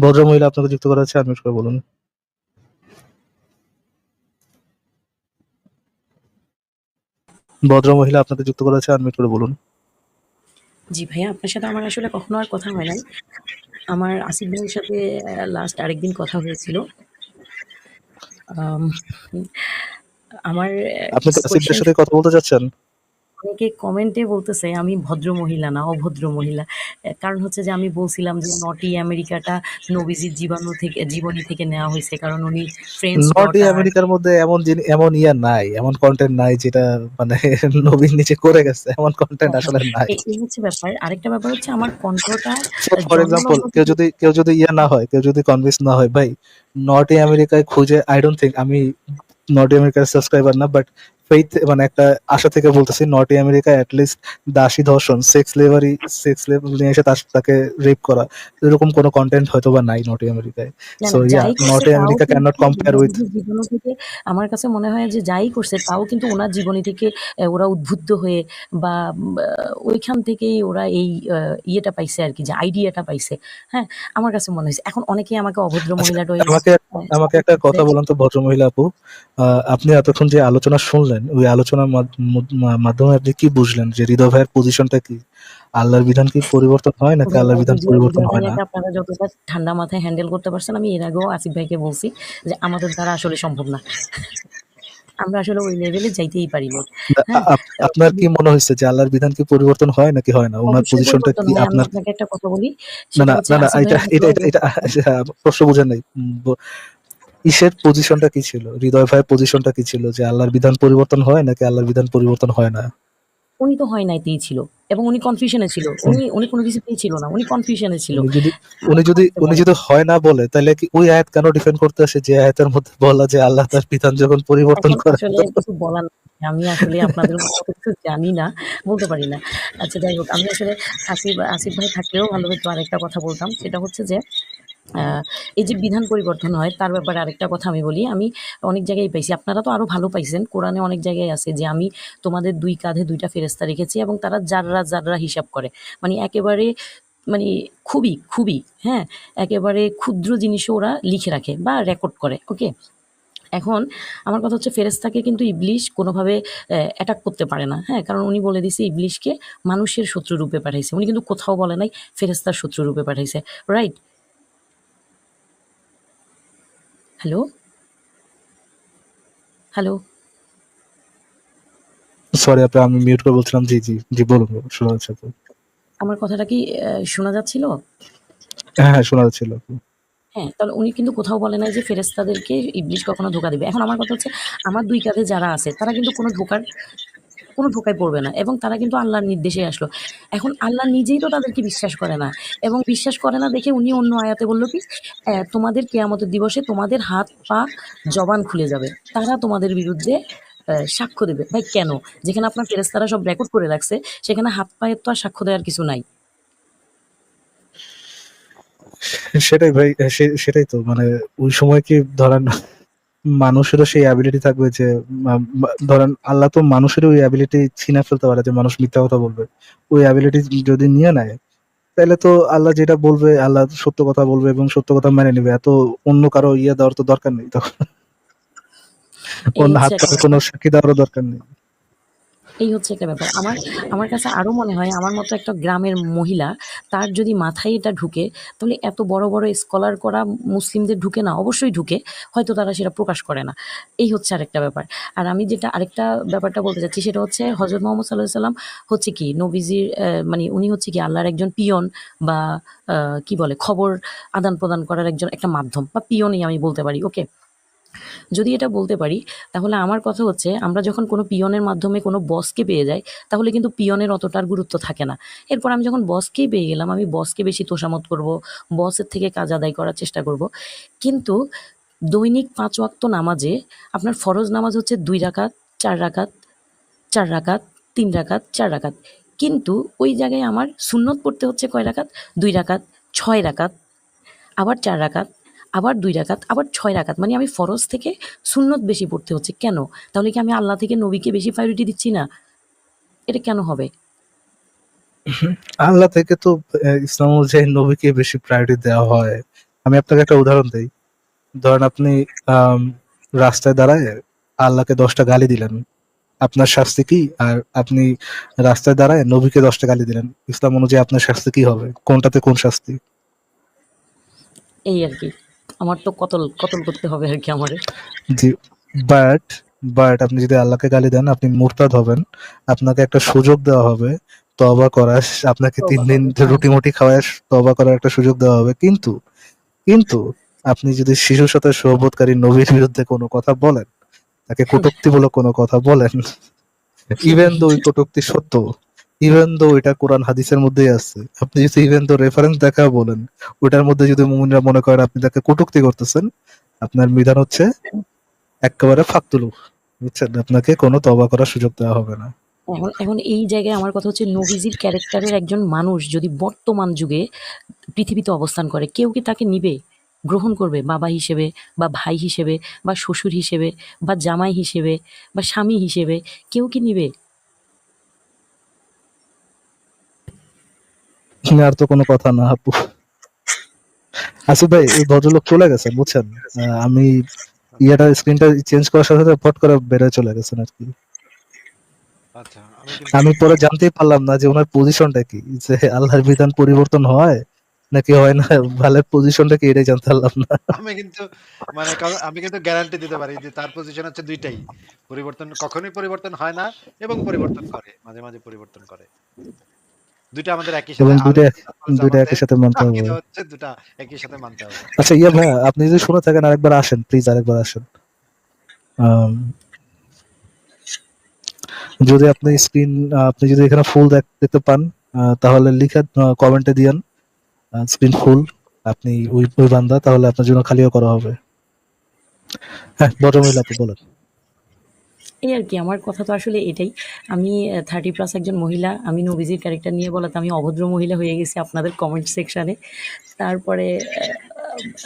ভদ্রমহিলা আপনাকে যুক্ত করা হচ্ছে আনমিউট করে বলুন। ভদ্রমহিলা আপনাকে যুক্ত করা হচ্ছে আনমিউট করে বলুন। জি ভাইয়া আপনার সাথে আমার আসলে কখনো আর কথা হয় নাই। আমার আসিফ ভাইয়ের সাথে লাস্ট আরেকদিন কথা হয়েছিল। আম, আমার আপনি আসিফদের question- সাথে কথা বলতে চাচ্ছেন? অনেকে কমেন্টে বলতেছে আমি ভদ্র মহিলা না অভদ্র মহিলা। কারণ হচ্ছে যে আমি বলছিলাম যে নটি আমেরিকাটা নবীজির জীবাণু থেকে জীবনী থেকে নেওয়া হয়েছে। কারণ উনি ফ্রেন্ডস নর্থ আমেরিকার মধ্যে এমন এমন ইয়া নাই এমন কন্টেন্ট নাই যেটা মানে নবীন নিচে করে গেছে এমন কন্টেন্ট আসলে নাই। এই হচ্ছে ব্যাপার। আরেকটা ব্যাপার হচ্ছে আমার কণ্ঠটা ফর এক্সাম্পল কেউ যদি কেউ যদি ইয়া না হয় কেউ যদি কনভিন্স না হয় ভাই নর্থ আমেরিকায় খুঁজে আই ডোন্ট থিঙ্ক আমি নর্থ আমেরিকার সাবস্ক্রাইবার না বাট ফেইথ মানে একটা আশা থেকে বলতেছি নর্থ আমেরিকায় অ্যাটলিস্ট দাসী ধর্ষণ সেক্স লেভারি সেক্স লেভেল নিয়ে এসে তাকে রেপ করা এরকম কোনো কন্টেন্ট হয়তো বা নাই নর্থ আমেরিকায় না, So, না, yeah, যাই করছে North তাও America কিন্তু cannot compare with- নবীজির জীবনী থেকে আমার কাছে মনে হয় যে যাই করছে তাও কিন্তু ওনার জীবনী থেকে ওরা উদ্বুদ্ধ হয়ে বা ওইখান থেকেই ওরা এই ইয়েটা পাইছে আর কি যে আইডিয়াটা পাইছে। হ্যাঁ আমার কাছে মনে হয়েছে। এখন অনেকেই আমাকে অভদ্র মহিলা আচ্ছা, আমাকে আমাকে একটা কথা বলুন তো ভদ্রমহিলা আপু। আহ, আপনি এতক্ষণ যে আলোচনা শুনলেন ওই আলোচনার মাধ্যমে আপনি কি বুঝলেন যে হৃদয় ভাইয়ের পজিশনটা কি? আল্লাহর বিধান কি পরিবর্তন হয় নাকি আল্লাহর বিধান পরিবর্তন হয় না? আপনারা যতটা ঠান্ডা মাথায় হ্যান্ডেল করতে পারছেন আমি এর আগেও আসিফ ভাইকে বলছি যে আমাদের দ্বারা আসলে সম্ভব না। আমরা আসলে ওই লেভেলে যাইতেই পারি না। হ্যাঁ, আপনার কি মনে হয়েছে যে আল্লাহর বিধান কি পরিবর্তন হয় নাকি হয় না? ওনার পজিশনটা কি আপনার? আপনাকে একটা কথা বলি না না না এটা এটা এটা এটা প্রশ্ন বুঝেন নাই। ইসের পজিশনটা কি ছিল? হৃদয় ভাইয়ের পজিশনটা কি ছিল? যে আল্লাহর বিধান পরিবর্তন হয় নাকি আল্লাহর বিধান পরিবর্তন হয় না? উনি তো হয় নাইতেই ছিল। এবং উনি কনফিউশনে ছিল। উনি উনি কোনো কিছুতেই ছিল না উনি কনফিউশনে ছিল। যদি উনি যদি উনি যদি হয় না বলে তাহলে কি ওই আয়াত কেন ডিফেন্ড করতে আসে? যে আয়াতের মধ্যে বলা যে আল্লাহ তার বিধান যখন পরিবর্তন করে কিছু বলার নেই। আমি আসলে আপনাদের মতো কিছু জানি না বলতে পারি না। আচ্ছা যাই হোক আমি আসলে আসিফ আসিফ ভাই থাকলেও ভালো হতো আরেকটা কথা বলতাম। সেটা হচ্ছে যে এই যে বিধান পরিবর্তন হয়, তার ব্যাপারে আরেকটা কথা আমি বলি। আমি অনেক জায়গায় পাইছি। আপনারা তো আরও ভালো পাইছেন। কোরআনে অনেক জায়গায় আছে যে আমি তোমাদের দুই কাঁধে দুইটা ফেরেস্তা রেখেছি এবং তারা যাররা যাররা হিসাব করে। মানে একেবারে মানে খুবই খুবই হ্যাঁ একেবারে ক্ষুদ্র জিনিসও ওরা লিখে রাখে বা রেকর্ড করে ওকে এখন আমার কথা হচ্ছে ফেরেস্তাকে কিন্তু ইবলিশ কোনোভাবে অ্যাটাক করতে পারে না হ্যাঁ? কারণ উনি বলে দিছে ইবলিশকে মানুষের শত্রু রূপে পাঠাইছে। উনি কিন্তু কোথাও বলে নাই ফেরেস্তার শত্রু রূপে পাঠাইছে। রাইট হ্যালো হ্যালো সরি আপনি আমি মিউট করে বলছিলাম জি জি জি বলুন শোনা যাচ্ছে তো। আমার কথাটা কি শোনা যাচ্ছিল? হ্যাঁ হ্যাঁ শোনা যাচ্ছিল। হ্যাঁ তাহলে উনি কিন্তু কোথাও বলে নাই যে ফেরেস্তাদেরকে ইবলিশ কখনো ধোকা দেবে। এখন আমার কথা হচ্ছে আমার দুই কাজে যারা আছে তারা কিন্তু কোনো ধোকার কোনো ধোকায় পড়বে না। এবং তারা কিন্তু আল্লাহর নির্দেশে আসলো। এখন আল্লাহ নিজেই তো তাদেরকে বিশ্বাস করে না। এবং বিশ্বাস করে না দেখে উনি অন্য আয়াতে বলল কি তোমাদের কেয়ামতের দিবসে তোমাদের হাত, পা, জবান খুলে যাবে। তারা তোমাদের বিরুদ্ধে সাক্ষ্য দেবে। ভাই, কেন? যেখানে আপনার ফেরেস্তারা সব রেকর্ড করে রাখছে, সেখানে হাত, পায়ের তো আর সাক্ষ্য দেওয়ার কিছু নাই। সেটাই ভাই সেটাই তো। মানে ওই সময় কি ধরেন মানুষেরও সেই অ্যাবিলিটি থাকবে যে ধরেন আল্লাহ তো মানুষেরও ওই অ্যাবিলিটি ছিনে ফেলতে পারে যে মানুষ মিথ্যা কথা বলবে। ওই অ্যাবিলিটি যদি নিয়ে নেয় তাহলে তো আল্লাহ যেটা বলবে আল্লাহ সত্য কথা বলবে এবং সত্য কথা মেনে নেবে। এত অন্য কারও ইয়ে দেওয়ার তো দরকার নেই তখন। অন্য হাত কোনো সাক্ষী দেওয়ারও দরকার নেই। এই হচ্ছে একটা ব্যাপার। আমার আমার কাছে আরও মনে হয় আমার মতো একটা গ্রামের মহিলা, তার যদি মাথায় এটা ঢুকে, তাহলে এত বড় বড় স্কলার করা মুসলিমদের ঢুকে না, অবশ্যই ঢুকে, হয়তো তারা সেটা প্রকাশ করে না। এই হচ্ছে আরেকটা ব্যাপার। আর আমি যেটা আরেকটা ব্যাপারটা বলতে চাচ্ছি, সেটা হচ্ছে হজরত মোহাম্মদ সাল্লাহ সাল্লাম হচ্ছে কি, নবীজির মানে উনি হচ্ছে কি আল্লাহর একজন পিয়ন বা কি বলে, খবর আদান প্রদান করার একজন একটা মাধ্যম, বা পিয়নই আমি বলতে পারি ওকে যদি এটা বলতে পারি, তাহলে আমার কথা হচ্ছে, আমরা যখন কোনো পিয়নের মাধ্যমে কোনো বসকে পেয়ে যাই, তাহলে কিন্তু পিয়নের অতটার গুরুত্ব থাকে না। এরপর আমি যখন বসকেই পেয়ে গেলাম, আমি বসকে বেশি তোষামত করব বসের থেকে কাজ আদায় করার চেষ্টা করব। কিন্তু দৈনিক পাঁচ ওয়াক্ত নামাজে আপনার ফরজ নামাজ হচ্ছে দুই রাকাত, চার রাকাত চার রাকাত, তিন রাকাত, চার রাকাত। কিন্তু ওই জায়গায় আমার সুন্নত পড়তে হচ্ছে কয় রাকাত? দুই রাকাত, ছয় রাকাত, আবার চার রাকাত আবার দুই রাকাত আবার ছয় রাকাত মানে আমি ফরজ থেকে সুন্নত বেশি পড়তে হচ্ছে কেন তাহলে কি আমি আল্লাহ থেকে নবীকে বেশি প্রায়োরিটি দিচ্ছি না এটা কেন হবে আল্লাহ থেকে তো ইসলাম অনুযায়ী নবীকে বেশি প্রায়োরিটি দেওয়া হয়। আমি আপনাকে একটা উদাহরণ দিই ধরেন আপনি রাস্তায় দাঁড়ায় আল্লাহকে দশটা গালি দিলেন। আপনার শাস্তি কি? আর আপনি রাস্তায় দাঁড়ায় নবীকে দশটা গালি দিলেন। ইসলাম অনুযায়ী আপনার শাস্তি কি হবে? কোনটাতে কোন শাস্তি? এই আরকি। আমার তো কতল কতল করতে হবে আরকি আমারে। জি। বাট, বাট আপনি যদি আল্লাহকে গালি দেন আপনি মুরতাদ হবেন। আপনাকে একটা সুযোগ দেওয়া হবে তওবা করার। আপনাকে তিন দিন হ্যাঁ। রুটি-মুটি খাওয়ায় তওবা করার একটা সুযোগ দেওয়া হবে। কিন্তু, কিন্তু আপনি যদি শিশুর সাথে সোহবতকারী নবীর বিরুদ্ধে কোনো কথা বলেন, তাকে কটূক্তিমূলক কোনো কথা বলেন, ইভেন দো ওই কটূক্তি সত্য, ইভেন দো এটা কোরআন হাদিসের মধ্যেই আছে। আপনি যদি ইভেন দো রেফারেন্স দেখায় বলেন, ওটার মধ্যে যদি মুমিনরা মনে করেন আপনি তাকে কটূক্তি করতেছেন, আপনার বিধান হচ্ছে এক্কেবারে ফাকতুলু। বুঝছেন? আপনাকে কোনো তওবা করার সুযোগ দেওয়া হবে না। এখন এখন এই জায়গায় আমার কথা হচ্ছে নবীজির ক্যারেক্টারের একজন মানুষ যদি বর্তমান যুগে পৃথিবীতে অবস্থান করে, কেউ কি তাকে নিবে? গ্রহণ করবে বাবা হিসেবে বা ভাই হিসেবে বা শ্বশুর হিসেবে বা জামাই হিসেবে বা স্বামী হিসেবে কেউ কি নিবে? আর তো কোনো কথা না আপু। আসিফ ভাই এই ভদ্রলোক চলে গেছেন বুঝছেন? আমি ইয়েটা স্ক্রিনটা চেঞ্জ করার সাথে, সাথে ফট করে বের হয়ে চলে গেছেন আরকি। আচ্ছা, আমি পরে জানতেই পারলাম না যে উনার পজিশনটা কি? যে আল্লাহর বিধান পরিবর্তন হয় নাকি হয় না? ভালো পজিশনটা কি এটাই জানতে পারলাম না। আমি কিন্তু মানে আমি কিন্তু গ্যারান্টি দিতে পারি যে তার পজিশন হচ্ছে দুইটাই পরিবর্তন কখনোই পরিবর্তন হয় না এবং পরিবর্তন করে। মাঝে, মাঝে পরিবর্তন করে। ২ আমাদের একই সাথে এবং ২ টা আহলে সুন্নাত ২ টা জামাতে একই সাথে মানতে হবে। আকীদা হচ্ছে ২ টা একই সাথে মানতে হবে। আচ্ছা ইয়া আপনি যদি শুনে থাকেন আরেকবার আসেন। প্লিজ আরেকবার আসেন। যদি আপনি স্ক্রিন আপনি যদি এখানে ফুল দেখ দেখতে পান তাহলে লিখে কমেন্টে দিয়েন। Screen full. আপনি ওই, বান্দা তাহলে আপনার জন্য খালিও করা হবে। হ্যাঁ, ভদ্রমহিলা আপু বলেন। এই আর কি, আমার কথা তো আসলে এটাই। আমি থার্টি প্লাস একজন মহিলা। আমি নবীজির ক্যারেক্টার নিয়ে বলাতে আমি অভদ্র মহিলা হয়ে গেছি আপনাদের কমেন্ট সেকশানে তারপরে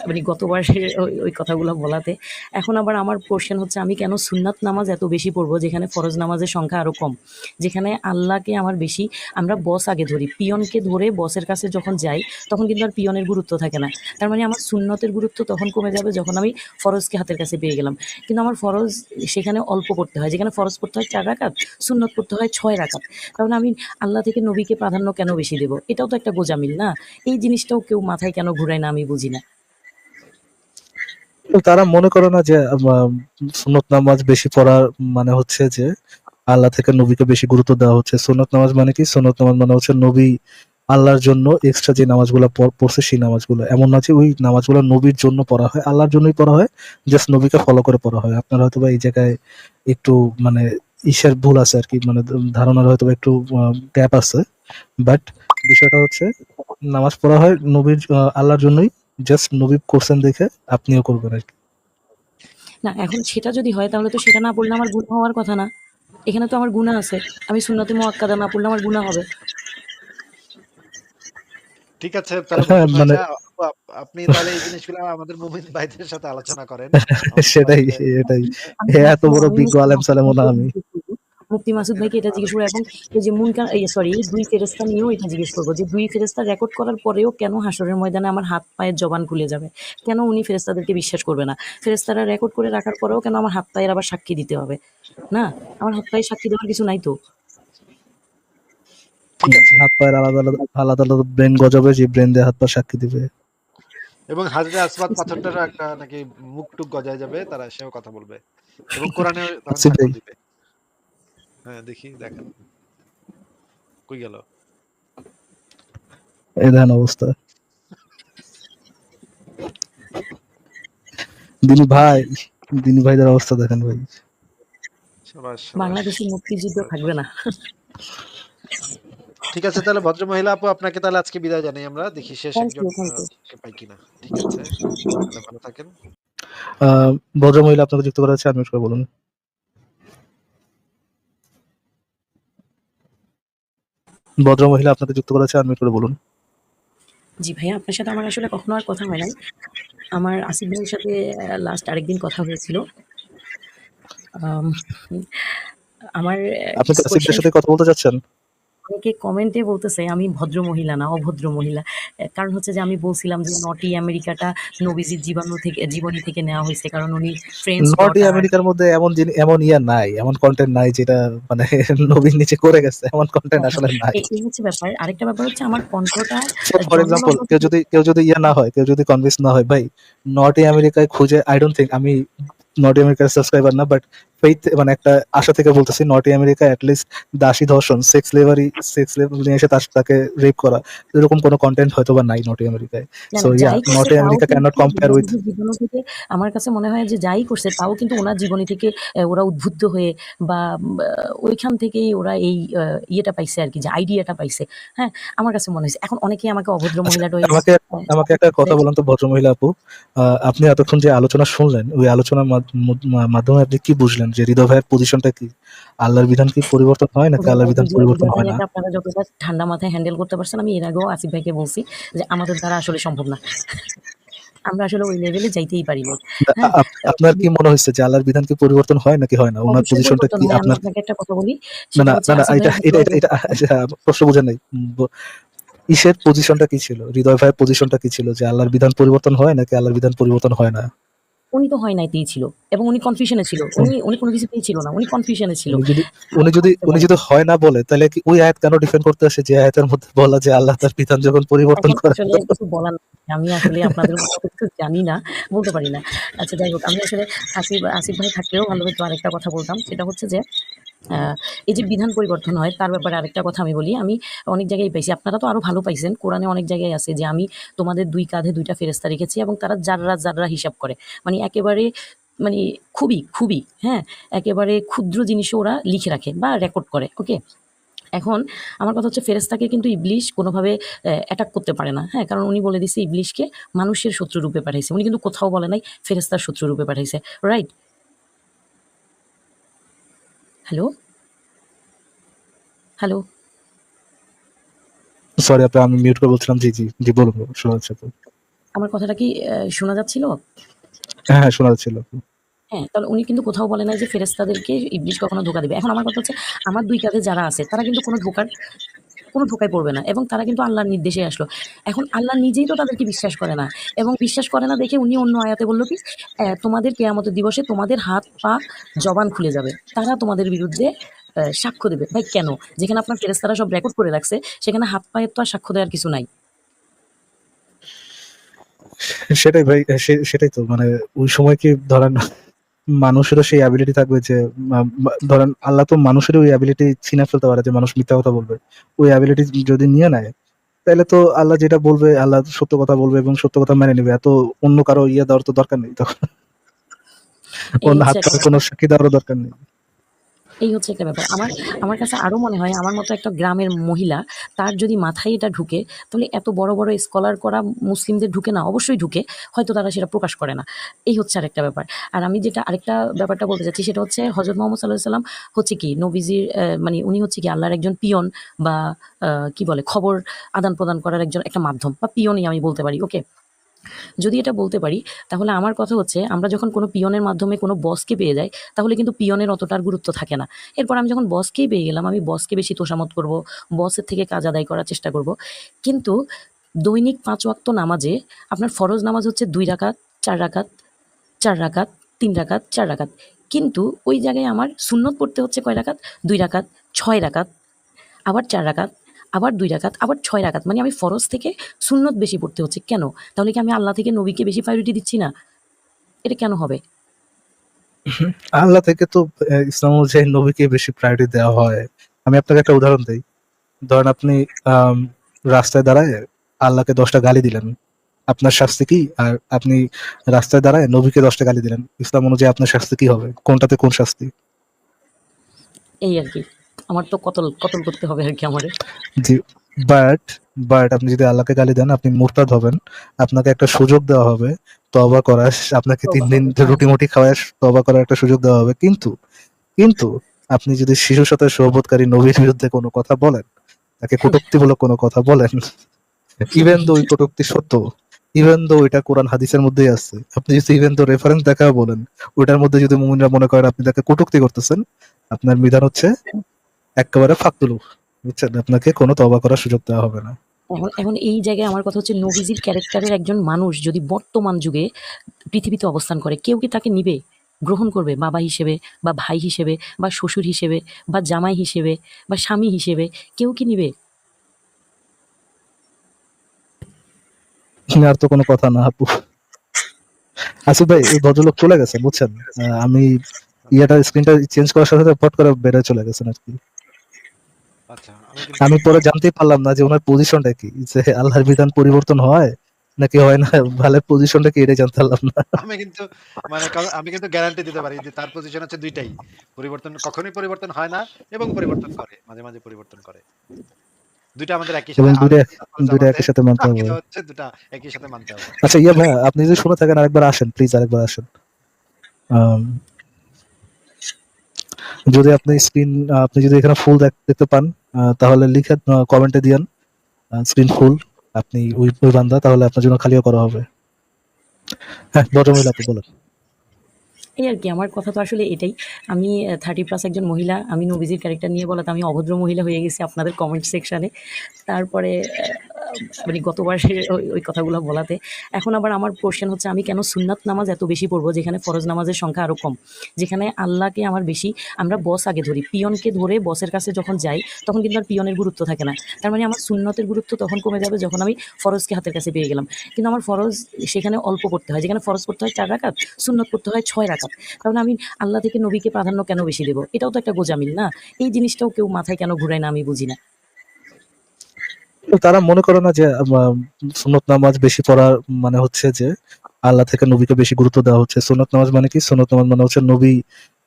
মানে গতবারের ওই, কথাগুলো বলাতে। এখন আবার আমার কোয়েশ্চেন হচ্ছে আমি কেন সুন্নাত নামাজ এত বেশি পড়ব যেখানে ফরজ নামাজের সংখ্যা আরও কম। যেখানে আল্লাহকে আমার বেশি আমরা বস আগে ধরি। পিয়নকে ধরে বসের কাছে যখন যাই তখন কিন্তু আর পিয়নের গুরুত্ব থাকে না। তার মানে আমার সুন্নতের গুরুত্ব তখন কমে যাবে যখন আমি ফরজকে হাতের কাছে পেয়ে গেলাম। কিন্তু আমার ফরজ সেখানে অল্প করতে হয়। যেখানে ফরজ পড়তে হয় ৪ রাকাত, সুন্নত পড়তে হয় ৬ রাকাত। তাহলে আমি আল্লাহ থেকে নবীকে প্রাধান্য কেন বেশি দেব? এটাও তো একটা গোজামিল না? এই জিনিসটাও কেউ মাথায় কেন ঘুরায় না আমি বুঝি না। তারা মনে করে না যে আ সুন্নত নামাজ বেশি পড়ার মানে হচ্ছে যে, আল্লাহ থেকে নবীকে বেশি গুরুত্ব দেওয়া হচ্ছে। সুন্নত নামাজ মানে কি? সুন্নত নামাজ মানে হচ্ছে নবী আল্লাহর জন্য এক্সট্রা যে নামাজগুলা পড়ছে সেই নামাজগুলো। এমন না যে ওই নামাজগুলো নবীর জন্য পড়া হয়। আল্লাহর জন্যই পড়া হয়। জাস্ট নবীকে ফলো করে পড়া হয়। আপনার হয়তোবা এই জায়গায় একটু মানে ইসের ভুল আছে আর কি মানে ধারণার হয়তোবা একটু গ্যাপ আছে। বাট বিষয়টা হচ্ছে, নামাজ পড়া হয় নবীর আল্লাহর জন্যই। জাস্ট নবী করছেন দেখে আপনিও করবেন আরকি। না এখন সেটা যদি হয় তাহলে তো সেটা না পড়লে আমার গুনাহ হওয়ার কথা না। এখানে তো আমার গুনাহ আছে। আমি সুন্নতে মুআক্কাদা না পড়লে আমার গুনাহ হবে। ঠিক আছে তাহলে হ্যাঁ, মানে আপ আপনি তাহলে এই জিনিসগুলো আমাদের মুমিন ভাইদের সাথে আলোচনা করেন। সেটাই, এটাই। আমি এত বড় বিজ্ঞ আলেম সালেমও না আমি। মুফতি মাসুদ ভাইকে এটা জিজ্ঞেস করব এবং এই যে মুনকার সরি ২ ফেরেশতা নিয়েও এটা জিজ্ঞেস করব যে ২ ফেরেশতা রেকর্ড করার পরেও কেন হাসরের ময়দানে আমার হাত পায়ের জবান খুলে যাবে? কেন উনি ফেরেশতাদেরকে বিশ্বাস করবে না? ফেরেশতারা রেকর্ড করে রাখার পরেও কেন আমার হাত পায়ের আবার সাক্ষী দিতে হবে? না? আমার হাত পায়ের সাক্ষী দেওয়ার কিছু নাই তো। ঠিক আছে। হাত পায়ের আলাদা, আলাদা, আলাদা, আলাদা ব্রেন গজাবে যে ব্রেন দিয়ে হাত পা সাক্ষী দিবে। এবং হাজরে আসওয়াদ পাথরটারও একটা নাকি মুখ-টুক গজায় যাবে তারা সেও কথা বলবে। এবং ভাই। দিবে। হ্যাঁ, দেখি দেখেন। কই গেল? এই দেখেন অবস্থা। দিনী ভাই, দিনী ভাইদের অবস্থা দেখেন ভাই। সাবাস। মুক্তিযুদ্ধ থাকবে না। ঠিক আছে তাহলে ভদ্র মহিলা আপু আপনাকে তাহলে আজকে বিদায় জানাই আমরা। দেখি শেষ একজন পাই কিনা। ঠিক আছে। ভালো থাকেন। আ ভদ্রমহিলা আপনাকে যুক্ত করা আছে করে বলুন। ভদ্রমহিলা আপনাকে যুক্ত করা হচ্ছে আনমিউট করে বলুন। জি ভাইয়া আপনার সাথে আমার আসলে কখনো আর কথা হয় নাই। আমার আসিফ ভাইয়ের সাথে লাস্ট আরেকদিন কথা হয়েছিল। আম আমার আপনি আসিফ ভাইয়ের সাথে কথা বলতে চাচ্ছেন? অনেকে কমেন্টে বলতেছে আমি ভদ্র মহিলা না অভদ্র মহিলা। কারণ হচ্ছে যে আমি বলছিলাম যে নটি আমেরিকাটা নবীজির জীবাণু থেকে জীবনী থেকে নেওয়া হয়েছে। কারণ উনি ফ্রেন্ডস নর্থ আমেরিকার মধ্যে এমন এমন ইয়া নাই এমন কন্টেন্ট নাই যেটা মানে নবীর নিচে করে গেছে এমন কন্টেন্ট আসলে নাই। এই হচ্ছে ব্যাপার। আরেকটা ব্যাপার হচ্ছে আমার কণ্ঠটা ফর এক্সাম্পল কেউ যদি কেউ যদি ইয়া না হয় কেউ যদি কনভিন্স না হয় ভাই নর্থ আমেরিকায় খুঁজে আই ডোন্ট থিঙ্ক আমি নর্থ আমেরিকার সাবস্ক্রাইবার না বাট ফেইথ মানে একটা আশা থেকে বলতেছি নর্থ আমেরিকা লিস্ট দাসী ধর্ষণ সেক্স লেভারি সেক্স লেভার নিয়ে এসে তাকে রেপ করা এরকম কোনো কন্টেন্ট হয়তো বা নাই নর্থ আমেরিকায়। না, So, না, yeah, যাই করছে North তাও America কিন্তু cannot compare with- নবীজির জীবনী থেকে আমার কাছে মনে হয় যে যাই করছে তাও কিন্তু ওনার জীবনী থেকে ওরা উদ্বুদ্ধ হয়ে বা ওইখান থেকেই ওরা এই ইয়েটা পাইছে আর কি যে আইডিয়াটা পাইছে। হ্যাঁ আমার কাছে মনে হয়েছে এখন অনেকেই আমাকে অভদ্র মহিলা আচ্ছা, আমাকে আমাকে একটা কথা বলেন তো ভদ্রমহিলা আপু। আহ, আপনি এতক্ষণ যে আলোচনা শুনলেন ওই আলোচনার মাধ্যমে আপনি কি বুঝলেন? যে হৃদয় ভাইয়ের পজিশনটা কি? আল্লাহর বিধান কি পরিবর্তন হয় নাকি আল্লাহর বিধান পরিবর্তন হয় না? আপনারা যতটা ঠান্ডা মাথায় হ্যান্ডেল করতে পারছেন আমি এর আগেও আসিফ ভাইকে বলছি যে আমাদের দ্বারা আসলে সম্ভব না। আমরা আসলে ওই লেভেলে যাইতেই পারি না। হ্যাঁ। আপনার কি মনে হচ্ছে যে আল্লাহর বিধান কি পরিবর্তন হয় নাকি হয় না? ওনার পজিশনটা কি? আপনার আপনাকে একটা কথা বলি না না না এটা এটা এটা আচ্ছা, প্রশ্ন বোঝেন নাই। ইসের পজিশনটা কি ছিল? হৃদয় ভাইয়ের পজিশনটা কি ছিল? যে আল্লাহর বিধান পরিবর্তন হয় নাকি আল্লাহর বিধান পরিবর্তন হয় না? উনি তো হয় নাইতেই ছিল। এবং উনি কনফিউশনে ছিল। উনি উনি কোনো কিছুতেই ছিল না উনি কনফিউশনে ছিল। উনি যদি উনি যদি উনি যদি হয় না বলে তাহলে কি ওই আয়াত কেন ডিফেন্ড করতে আসে? যে আয়াতের মধ্যে বলা যে আল্লাহ তার বিধান যখন পরিবর্তন করে কিছু বলার। আমি আসলে আপনাদের কিছু জানি না বলতে পারি না। আচ্ছা যাই হোক আমি আসলে আসিফ আসিফ ভাই থাকলেও ভালো হতো আরেকটা কথা বলতাম। সেটা হচ্ছে যে এই যে বিধান পরিবর্তন হয়, তার ব্যাপারে আরেকটা কথা আমি বলি। আমি অনেক জায়গায় পাইছি, আপনারা তো আরও ভালো পাইছেন। কোরআনে অনেক জায়গায় আছে যে আমি তোমাদের দুই কাঁধে দুইটা ফেরেস্তা রেখেছি এবং তারা যাররা যাররা হিসাব করে। মানে একেবারে মানে খুবই খুবই হ্যাঁ একেবারে ক্ষুদ্র জিনিসও ওরা লিখে রাখে বা রেকর্ড করে ওকে এখন আমার কথা হচ্ছে ফেরেস্তাকে কিন্তু ইবলিশ কোনোভাবে অ্যাটাক করতে পারে না হ্যাঁ? কারণ উনি বলে দিছে ইবলিশকে মানুষের শত্রু রূপে পাঠাইছে। উনি কিন্তু কোথাও বলে নাই ফেরেস্তার শত্রু রূপে পাঠাইছে রাইট হ্যালো হ্যালো সরি আপনি আমি মিউট করে বলছিলাম জি জি জি বলুন শোনা যাচ্ছে তো। আমার কথাটা কি শোনা যাচ্ছিল? হ্যাঁ হ্যাঁ শোনা যাচ্ছিল। হ্যাঁ তাহলে উনি কিন্তু কোথাও বলে না যে ফেরেস্তাদেরকে ইবলিশ কখনো ধোকা দিবে। এখন আমার কথা হচ্ছে আমার দুই কাজে যারা আছে তারা কিন্তু কোনো ধোকার কোনো ধোকায় পড়বে না। এবং তারা কিন্তু আল্লাহর নির্দেশে আসলো। এখন আল্লাহ নিজেই তো তাদেরকে বিশ্বাস করে না। এবং বিশ্বাস করে না দেখে উনি অন্য আয়াতে বলল কি তোমাদের কেয়ামতের দিবসে তোমাদের হাত, পা, জবান খুলে যাবে। তারা তোমাদের বিরুদ্ধে সাক্ষ্য দেবে। ভাই, কেন? যেখানে আপনার ফেরেস্তারা সব রেকর্ড করে রাখছে, সেখানে হাত, পায়ের তো আর সাক্ষ্য দেওয়ার কিছু নাই। সেটাই ভাই সেটাই তো। মানে ওই সময় কি ধরেন মানুষেরও সেই অ্যাবিলিটি থাকবে যে ধরেন আল্লাহ তো মানুষের ওই অ্যাবিলিটি ছিনা ফেলতে পারে যে মানুষ মিথ্যা কথা বলবে। ওই অ্যাবিলিটি যদি নিয়ে নেয় তাহলে তো আল্লাহ যেটা বলবে আল্লাহ সত্য কথা বলবে এবং সত্য কথা মেনে নেবে। এত অন্য কারও ইয়ে দেওয়ার তো দরকার নেই তখন অন্য হাত কোনো সাক্ষী দেওয়ারও দরকার নেই। এই হচ্ছে একটা ব্যাপার। আমার আমার কাছে আরও মনে হয়, আমার মতো একটা গ্রামের মহিলা, তার যদি মাথায় এটা ঢুকে, তাহলে এত বড় বড় স্কলার করা মুসলিমদের ঢুকে না, অবশ্যই ঢুকে, হয়তো তারা সেটা প্রকাশ করে না। এই হচ্ছে আরেকটা ব্যাপার। আর আমি যেটা আরেকটা ব্যাপারটা বলতে চাচ্ছি, সেটা হচ্ছে হজরত মোহাম্মদ সাল্লাহ সাল্লাম হচ্ছে কি, নবীজির মানে উনি হচ্ছে কি আল্লাহর একজন পিয়ন বা কি বলে, খবর আদান প্রদান করার একজন, একটা মাধ্যম বা পিয়নই আমি বলতে পারি ওকে যদি এটা বলতে পারি, তাহলে আমার কথা হচ্ছে, আমরা যখন কোনো পিয়নের মাধ্যমে কোনো বসকে পেয়ে যাই, তাহলে কিন্তু পিয়নের অতটার গুরুত্ব থাকে না। এরপর আমি যখন বসকেই পেয়ে গেলাম, আমি বসকে বেশি তোষামত করব বসের থেকে কাজ আদায় করার চেষ্টা করব। কিন্তু দৈনিক পাঁচ ওয়াক্ত নামাজে আপনার ফরজ নামাজ হচ্ছে দুই রাকাত, চার রাকাত চার রাকাত, তিন রাকাত, চার রাকাত। কিন্তু ওই জায়গায় আমার সুন্নত পড়তে হচ্ছে কয় রাকাত? দুই রাকাত, ছয় রাকাত, আবার চার রাকাত আবার দুই রাকাত আবার ছয় রাকাত। মানে আমি ফরজ থেকে সুন্নত বেশি পড়তে হচ্ছে। কেন? তাহলে কি আমি আল্লাহ থেকে নবীকে বেশি প্রায়োরিটি দিচ্ছি না? এটা কেন হবে? আল্লাহ থেকে তো ইসলাম অনুযায়ী নবীকে বেশি প্রায়োরিটি দেওয়া হয়। আমি আপনাকে একটা উদাহরণ দিই। ধরেন আপনি রাস্তায় দাঁড়ায় আল্লাহকে দশটা গালি দিলেন। আপনার শাস্তি কি? আর আপনি রাস্তায় দাঁড়ায় নবীকে দশটা গালি দিলেন। ইসলাম অনুযায়ী আপনার শাস্তি কি হবে? কোনটাতে কোন শাস্তি? এই আর কি। আমার তো কতল কতল করতে হবে আর কি আমারে। জি বাট বাট আপনি যদি আল্লাহকে গালি দেন আপনি মুরতাদ হবেন। আপনাকে একটা সুযোগ দেওয়া হবে তবা করার আপনাকে তিন দিন। রুটি মুটি খাওয়ায় তবা করার একটা সুযোগ দেওয়া হবে। কিন্তু কিন্তু আপনি যদি শিশুর সাথে সহবোধকারী নবীর বিরুদ্ধে কোনো কথা বলেন তাকে কটুক্তিমূলক কোনো কথা বলেন ইভেন দো ওই কটুক্তি সত্য ইভেন দো এটা কোরআন হাদিসের মধ্যেই আছে আপনি যদি ইভেন দো রেফারেন্স দেখা বলেন ওটার মধ্যে যদি মুমিনরা মনে করেন আপনি তাকে কটুক্তি করতেছেন আপনার বিধান হচ্ছে একেবারে ফাকতুলু বুঝছেন? আপনাকে কোনো তওবা করার সুযোগ দেওয়া হবে না। এখন এখন এই জায়গায় আমার কথা হচ্ছে নবীজির ক্যারেক্টারের একজন মানুষ যদি বর্তমান যুগে পৃথিবীতে অবস্থান করে কেউ কি তাকে নিবে? গ্রহণ করবে বাবা হিসেবে বা ভাই হিসেবে বা শ্বশুর হিসেবে বা জামাই হিসেবে বা স্বামী হিসেবে কেউ কি নিবে? আর তো কোনো কথা না আপু। আসিফ ভাই এই ভদ্রলোক চলে গেছে বুঝছেন? আমি ইয়াটা স্ক্রিনটা চেঞ্জ করার সাথে, সাথে ফট করে বের হয়ে চলে গেছেন আরকি। আচ্ছা, আমি পরে জানতেই পারলাম না যে উনার পজিশনটা কি? যে আল্লাহর বিধান পরিবর্তন হয় নাকি হয় না? ভালের পজিশনটা কি এটাই জানতে পারলাম না। আমি কিন্তু মানে আমি কিন্তু গ্যারান্টি দিতে পারি যে তার পজিশন হচ্ছে ২ টাই। পরিবর্তন কখনোই পরিবর্তন হয় না এবং পরিবর্তন করে। মাঝে, মাঝে পরিবর্তন করে। ২ টা আমাদের একই সাথে ২ টা আল ২ টা একই সাথে মানতে হবে। হচ্ছে ২ একই সাথে মানতে হবে। আচ্ছা ইয়া ভাইয়া আপনি যদি শুনে থাকেন আরেকবার আসেন প্লিজ আরেকবার আসেন। যদি আপনি স্ক্রিন আপনি যদি এখানে ফুল দেখতে পান তাহলে লিখে কমেন্টে দিয়েন। স্ক্রিন ফুল আপনি ওই ওই বান্দা তাহলে আপনার জন্য খালিও করা হবে। হ্যাঁ, ভদ্রমহিলা আপু বলেন। এই আর কি আমার কথা তো আসলে এটাই। আমি থার্টি প্লাস একজন মহিলা। আমি নবীজির ক্যারেক্টার নিয়ে বলাতে আমি অভদ্র মহিলা হয়ে গেছি আপনাদের কমেন্ট সেকশানে তারপরে মানে গতবারের ওই, কথাগুলো বলাতে। এখন আবার আমার কোয়েশ্চেন হচ্ছে আমি কেন সুন্নাত নামাজ এত বেশি পড়ব যেখানে ফরজ নামাজের সংখ্যা আরও কম। যেখানে আল্লাহকে আমার বেশি আমরা বস আগে ধরি। পিয়নকে ধরে বসের কাছে যখন যাই তখন কিন্তু আর পিয়নের গুরুত্ব থাকে না। তার মানে আমার সুন্নতের গুরুত্ব তখন কমে যাবে যখন আমি ফরজকে হাতের কাছে পেয়ে গেলাম। কিন্তু আমার ফরজ সেখানে অল্প করতে হয়। যেখানে ফরজ করতে হয় ৪ রাকাত, সুন্নত করতে হয় ৬ রাকাত। তাহলে আমি আল্লাহ থেকে নবীকে প্রাধান্য কেন বেশি দেবো এটাও তো একটা গোজামিল না? এই জিনিসটাও কেউ মাথায় কেন ঘুরায় না আমি বুঝি না। তারা মনে করে না যে সুনত নামাজ বেশি পড়ার মানে হচ্ছে যে, আল্লাহ থেকে নবীকে বেশি গুরুত্ব দেওয়া হচ্ছে। সুনত নামাজ মানে কি? সুন্নত নামাজ মানে হচ্ছে নবী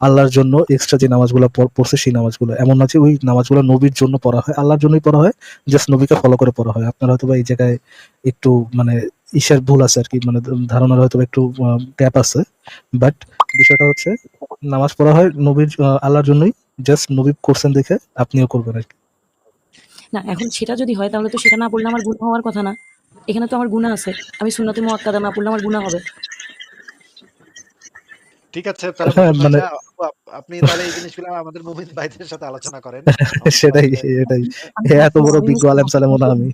আল্লাহর জন্য এক্সট্রা যে নামাজগুলা পড়ছে সেই নামাজগুলো। এমন না যে ওই নামাজগুলো নবীর জন্য পড়া হয়। আল্লাহর জন্যই পড়া হয়। জাস্ট নবীকে ফলো করে পড়া হয়। আপনার হয়তোবা এই জায়গায় একটু মানে ইসের ভুল আছে আর কি মানে ধারণার হয়তোবা একটু গ্যাপ আছে। বাট বিষয়টা হচ্ছে, নামাজ পড়া হয় নবীর আল্লাহর জন্যই। জাস্ট নবী করছেন দেখে আপনিও করবেন আরকি। না এখন সেটা যদি হয় তাহলে তো সেটা না পড়লে আমার গুণা হওয়ার কথা না। এখানে তো আমার গুণা আছে। আমি সুন্নতে মোয়াক্কাদা না পড়লে আমার গুণা হবে। ঠিক আছে তাহলে হ্যাঁ, মানে আপনি তাহলে এই জিনিসগুলো আমাদের মুমিন ভাইদের সাথে আলোচনা করেন। সেটাই, সেটাই এত বড় বিজ্ঞ আলেম সালেম না আমি।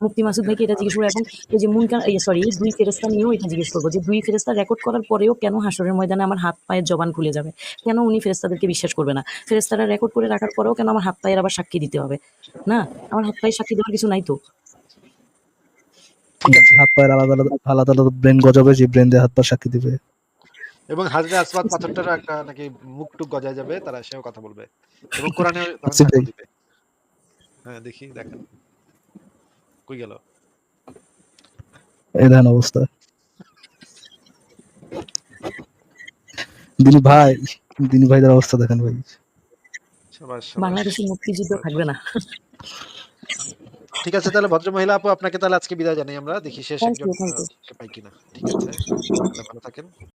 মুফতি মাসুদ ভাইকে এটা জিজ্ঞেস করব এবং এই যে মুনকার সরি ২ ফেরেশতা নিয়েও এটা জিজ্ঞেস করব যে ২ ফেরেশতা রেকর্ড করার পরেও কেন হাসরের ময়দানে আমার হাত পায়ের জবান খুলে যাবে? কেন উনি ফেরেশতাদেরকে বিশ্বাস করবে না? ফেরেশতারা রেকর্ড করে রাখার পরেও কেন আমার হাত পায়ের আবার সাক্ষী দিতে হবে? না, আমার হাত পায়ের সাক্ষী দেওয়ার কিছু নাই তো। ঠিক আছে। হাত পায়ের আলাদা, আলাদা আলাদা, আলাদা ব্রেন গজাবে যে ব্রেন দিয়ে হাত পা সাক্ষী দিবে। এবং হাজরে আসওয়াদ পাথরটারও একটা নাকি মুখ-টুক গজায় যাবে তারা সেও কথা বলবে। এবং। দিবে। হ্যাঁ, দেখি দেখেন। কই গেল? এই অবস্থা। দিনী ভাই, দিনী ভাইদের অবস্থা দেখেন ভাই। বাংলাদেশের মুক্তিযুদ্ধ থাকবে না। ঠিক আছে তাহলে ভদ্রমহিলা আপু আপনাকে তাহলে আজকে বিদায় জানাই আমরা। দেখি শেষ একজন। পাই কিনা। ঠিক আছে। ভালো থাকেন।